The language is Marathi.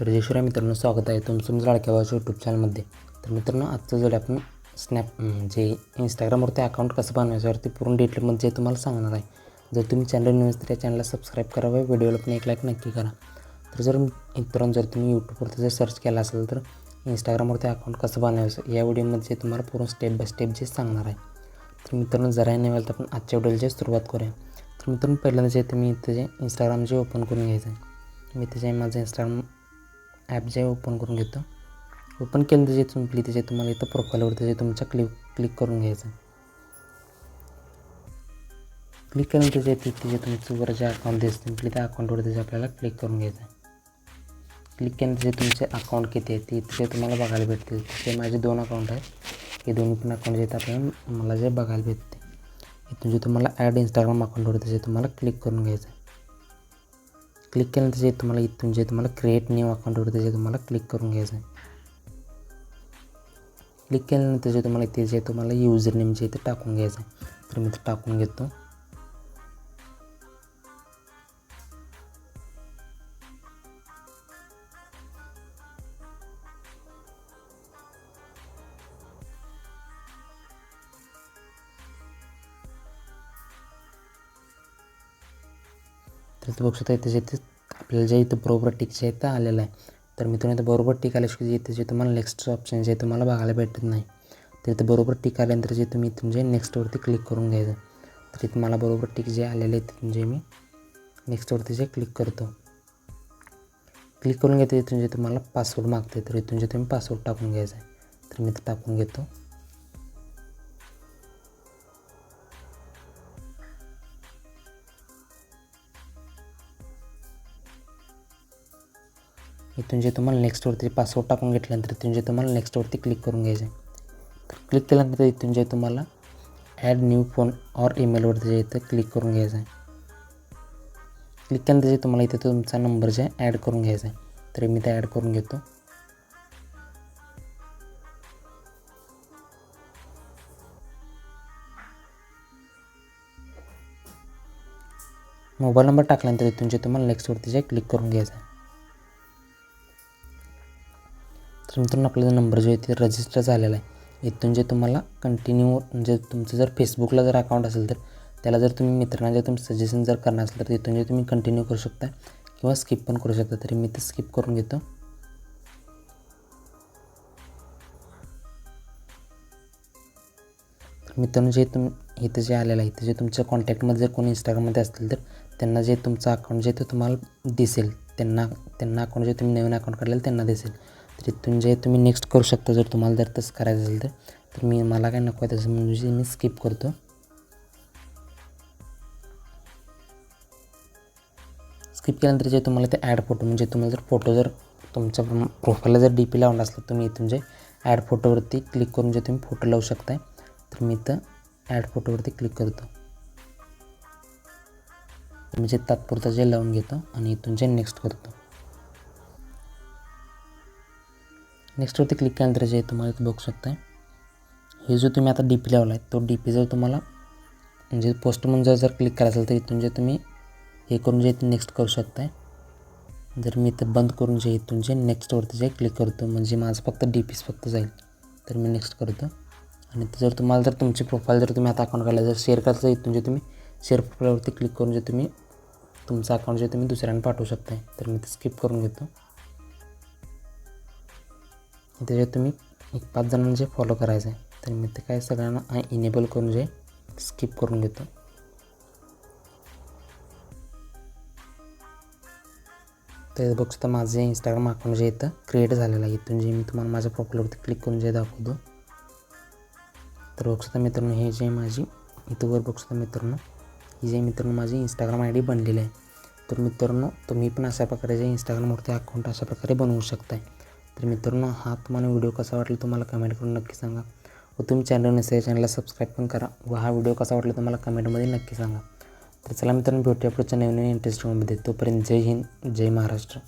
तर जयश्वरा मित्रांनो स्वागत आहे तुमचं तुमचं लाडक्या यूट्यूब चॅनलमध्ये तर मित्रांनो आजचं जर आपण स्नॅप जे इंस्टाग्रामवरती अकाउंट कसं बनवायचं वरती पूर्ण डिटेलमध्ये जे तुम्हाला सांगणार आहे. जर तुम्ही चॅनल न्यूज तर या चॅनलला सबस्क्राईब करावं व्हिडिओला पण एक लाईक नक्की करा. तर जर मित्रांनो जर तुम्ही यूट्यूबवरती जर सर्च केला असेल तर इंस्टाग्रामवरती अकाउंट कसं बनवायचं या व्हिडिओमध्ये तुम्हाला पूर्ण स्टेप बाय स्टेप जे सांगणार आहे. तर मित्रांनो जरा नाही तर आपण आजच्या व्हिडिओची सुरुवात करूया. तर मित्रांनो पहिल्यांदा जे तुम्ही इथं जे इंस्टाग्राम जे ओपन करून घ्यायचं आहे मी त्याच्या माझं इंस्टाग्राम ॲप जे ओपन करून घेतो. ओपन केलं त्याचे तुम्ही त्याचे तुम्हाला इथं प्रोफाईलवर जे तुमच्या क्लिक क्लिक करून घ्यायचं. क्लिक करून त्याचे तिथे तुमचं वर जे अकाउंट दिसतं सिम्पली त्या अकाउंटवर त्याचे आपल्याला क्लिक करून घ्यायचं. आहे क्लिक केलं त्याचे तुमचे अकाउंट किती आहे ते तिथे तुम्हाला बघायला भेटतील. ते माझे दोन अकाउंट आहेत. हे दोन्ही पण अकाउंट जे आहेत आपल्याला मला जे बघायला भेटते तुमचे जे तुम्हाला ॲड इंस्टाग्राम अकाउंटवर त्याचे तुम्हाला क्लिक करून घ्यायचं. क्लिक केल्यानंतर जे तुम्हाला इथून जे तुम्हाला क्रिएट न्यू अकाउंटवर त्याचे तुम्हाला क्लिक करून घ्यायचं आहे. क्लिक केल्यानंतर जे तुम्हाला इथे जे तुम्हाला युजर नेम जे इथे टाकून घ्यायचं आहे. तर मी इथे टाकून घेतो. तर इथं बघू शकता इथे जे इथे आपल्याला जे इथं बरोबर टिकच्या इथं आलेलं आहे तर मित्रांनो इथं बरोबर टिक आल्याशिवाय इथे जे तुम्हाला नेक्स्ट ऑप्शन जे तुम्हाला बघायला भेटत नाही तर इथं बरोबर टिक आल्यानंतर जे तुम्ही इथून जे नेक्स्टवरती क्लिक करून घ्यायचं. तर इथं मला बरोबर टिक जे आलेले आहे तिथून जे मी नेक्स्टवरती जे क्लिक करतो. क्लिक करून घेते इथून जे तुम्हाला पासवर्ड मागते तर इथून जे तुम्ही पासवर्ड टाकून घ्यायचा आहे तर मी तर टाकून घेतो. इथून जे तुम्हाला नेक्स्टवरती पासवर्ड टाकून घेतल्यानंतर इथून जे तुम्हाला नेक्स्टवरती क्लिक करून घ्यायचं आहे तर क्लिक केल्यानंतर इथून जे तुम्हाला ॲड न्यू फोन ऑर ईमेलवरती जे इथं क्लिक करून घ्यायचं आहे क्लिक केल्यानंतर जे तुम्हाला इथे तुमचा नंबर जे ॲड करून घ्यायचा आहे तर मी ते ॲड करून घेतो. मोबाईल नंबर टाकल्यानंतर इथून जे तुम्हाला नेक्स्टवरती जे क्लिक करून घ्यायचं आहे तर मित्रांनो आपला नंबर जो आहे ते रजिस्टर झालेला आहे. इथून जे तुम्हाला कंटिन्यू म्हणजे तुमचं जर फेसबुकला जर अकाउंट असेल तर त्याला जर तुम्ही मित्रांना जर तुम्ही सजेशन जर करणार असेल तर इथून जे तुम्ही कंटिन्यू करू शकता किंवा स्किप पण करू शकता. तरी मी ते स्किप करून घेतो. मित्रांनो जे तुम इथे जे आलेलं आहे इथे जे तुमच्या कॉन्टॅक्टमध्ये जर कोणी इंस्टाग्राममध्ये असतील तर त्यांना जे तुमचं अकाउंट जे ते तुम्हाला दिसेल. त्यांना त्यांना अकाउंट जे तुम्ही नवीन अकाउंट काढलेलं त्यांना दिसेल. तर इथून जे तुम्ही नेक्स्ट करू शकता जर तुम्हाला जर तसं करायचं असेल तर. मी मला काय नको आहे तसं म्हणजे मी स्किप करतो. स्किप केल्यानंतर जे तुम्हाला ते ॲड फोटो म्हणजे तुम्हाला जर फोटो जर तुमच्या प्रोफाईलला जर डी पी लावला असलं तुम्ही इथून जे ॲड फोटोवरती क्लिक करून जे तुम्ही फोटो लावू शकताय. तर मी इथं ॲड फोटोवरती क्लिक करतो. म्हणजे तात्पुरता जे लावून घेतो आणि इथून जे नेक्स्ट करतो. नेक्स्टवरती क्लिक केल्यानंतर जे तुम्हाला इथं बघू शकता हे जो तुम्ही आता डी पी लावला आहे तो डी पी जर तुम्हाला म्हणजे पोस्ट म्हणून जर जर क्लिक करायचं असेल तर इथून जे तुम्ही हे करून जे इथून नेक्स्ट करू शकताय. जर मी इथं बंद करून जे इथून जे नेक्स्टवरती जे क्लिक करतो म्हणजे माझं फक्त डी पीच फक्त जाईल तर मी नेक्स्ट करतो. आणि जर तुम्हाला जर तुमची प्रोफाईल जर तुम्ही आता अकाउंट काढला जर शेअर करायचं इथून जे तुम्ही शेअर प्रोफाईलवरती क्लिक करून जे तुम्ही तुमचं अकाउंट जे तुम्ही दुसऱ्यांना पाठवू शकताय तर मी ते स्किप करून घेतो. त्याच्यात तुम्ही एक पाच जणांना जे फॉलो करायचं आहे तर मी ते काय सगळ्यांना आय इनेबल करून जे स्किप करून घेतो. तर बघ सुद्धा माझं जे इंस्टाग्राम अकाउंट जे इथं क्रिएट झालेलं आहे. इथून जे मी तुम्हाला माझ्या प्रोफाईलवरती क्लिक करून जे दाखवतो. तर बघ सुद्धा मित्रांनो हे जे माझी इथंवर बघ सुद्धा मित्रांनो ही जे मित्रांनो माझी इंस्टाग्राम आय डी बनलेली आहे. तर मित्रांनो तुम्ही पण अशा प्रकारे जे इंस्टाग्रामवरती अकाउंट अशा प्रकारे बनवू शकताय. तर मित्रांनो हा तुम्हाला व्हिडिओ कसा वाटला तुम्हाला कमेंट करून नक्की सांगा. व तुम्ही चॅनल नसेल चॅनलला सबस्क्राईब पण करा व हा व्हिडिओ कसा वाटला तुम्हाला कमेंटमध्ये नक्की सांगा. तर चला मित्रांनो भेटूया पुढच्या नवीन नवीन इंटरेस्टिंगमध्ये तोपर्यंत जय हिंद जय महाराष्ट्र.